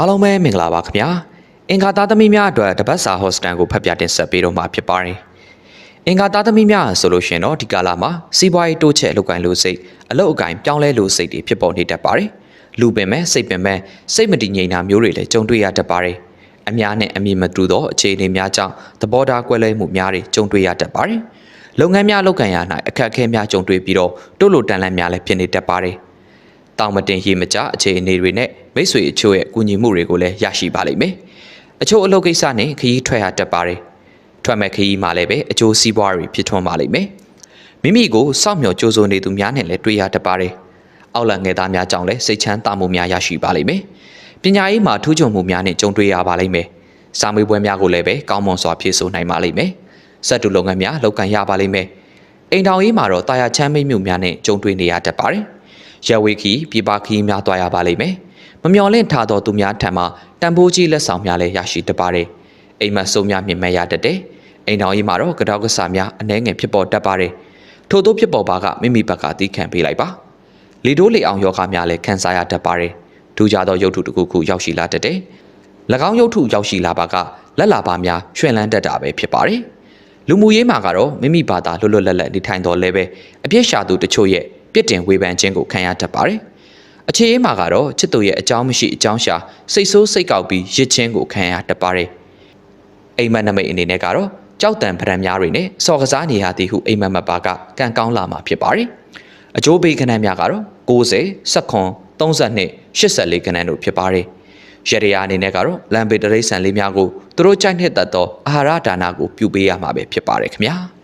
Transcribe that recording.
အားလုံးပဲမင်္ဂလာပါခင်ဗျာအင်္ဂါသားသမီးများအတွက်တပတ်စာဟော့စတန်ကိုဖတ်ပြတင်ဆက်ပေးတော့မှာဖြစ်ပါတယ်အင်္ဂါသားသမီးများဆိုလို့ရှရင်တော့ဒီကာလမှာစီးပွားရေးတိုးချဲ့လုပ်ကိုင်လို့စိတ်အလုပ်အကင်ပြောင်းလဲလို့စိတ်တွေဖြစ်ပေါ်နေတတ်ပါတယ်လူပင်မဲ့စိတ်ပင်မဲ့စိတ်မတည်ငြိမ်တာမျိုးတွေလည်းကြုံတွေ့ရတတ်ပါတယ်အများနဲ့အမြင်မတူသောအခြေအနေများကြောင့်သဘောထားကွဲလွဲမှုများတွေကြုံတွေ့ရတတ်ပါတယ်လုပ်ငန်းများလုပ်ကိုင်ရ၌အခက်အခဲများကြုံတွေ့ပြီးတော့တိုးလိုတန်လန့်များလည်းဖြစ်နေတတ်ပါတယ် တောင်မတင်ရေမကြအခြေအနေတွေနဲ့မိတ်ဆွေအချို့ရဲ့ကူညီမှုတွေကိုလည်းရရှိပါလိမ့်မယ်။အချို့အလုပ်ကိစ္စနဲ့ခရီးထွက်ရတတ်ပါတယ်။ထွက်မဲ့ခရီးမှာလည်းပဲအကျိုးစီးပွားတွေဖြစ်ထွန်းပါလိမ့်မယ်။မိမိကိုစောင့်မျှော်ကြိုးစိုးနေသူများနဲ့လည်းတွေ့ရတတ်ပါတယ်။အောက်လန်ငယ်သားများကြောင့်လည်းစိတ်ချမ်းသာမှုများရရှိပါလိမ့်မယ်။ပညာရေးမှာထူးချွန်မှုများနဲ့ကြုံတွေ့ရပါလိမ့်မယ်။စာမေးပွဲများကိုလည်းပဲကောင်းမွန်စွာဖြေဆိုနိုင်ပါလိမ့်မယ်။စက်တူလုပ်ငန်းများလုပ်ကိုင်ရပါလိမ့်မယ်။အိမ်ထောင်ရေးမှာတော့တာယာချမ်းမိတ်မှုများနဲ့ကြုံတွေ့နေရတတ်ပါတယ်။ ရဝေခီပြပခီများတွားရပါလိမ့်မယ်။မမျော်လင့်ထားသောသူများထံမှတန်ဖိုးကြီးလက်ဆောင်များလည်းရရှိတတ်ပါတယ်။အိမ်မက်ဆိုးများမြင်မဲ့ရတတ်တယ်။အိမ်တော်ကြီးမှာတော့ကြောက်ကစားများအနှဲငယ်ဖြစ်ပေါ်တတ်ပါတယ်။ထို့သောဖြစ်ပေါ်ပါကမိမိဘက်ကတီးခံပေးလိုက်ပါ။လေတိုးလေအောင်ယောဂများလည်းခံစားရတတ်ပါတယ်။ထူးခြားသောရုပ်ထုတစ်ခုခုရောက်ရှိလာတတ်တယ်။၎င်းရုပ်ထုရောက်ရှိလာပါကလက်လာပါများရွှင်လန်းတတ်တာပဲဖြစ်ပါတယ်။လူမှုရေးမှာကတော့မိမိဘာသာလွတ်လွတ်လပ်လပ်နေထိုင်တော်လဲပဲအပြစ်ရှာသူတချို့ရဲ့ ပြစ်တင်ဝေဖန်ခြင်းကိုခံရတတ်ပါတယ်။အခြေအေးမှာကတော့ချစ်သူရဲ့အကြောင်းမရှိအကြောင်းရှာစိတ်ဆိုးစိတ်ကောက်ပြီးရစ်ချင်းကိုခံရတတ်ပါတယ်။အိမ်မက်နမိတ်အနေနဲ့ကတော့ကြောက်တံပရံများတွေနဲ့စော်ကစားနေရသည်ဟုအိမ်မက်မပါကကံကောင်းလာမှာဖြစ်ပါတယ်။အကျိုးပေးခဏန်းများကတော့90 19 32 84ခဏန်းတို့ဖြစ်ပါတယ်။ရရယာအနေနဲ့ကတော့လမ်းပေတရိတ်ဆန်လေးများကိုသူတို့ကြိုက်နှစ်သက်သောအာဟာရဒါနကိုပြုပေးရမှာပဲဖြစ်ပါတယ်ခင်ဗျာ။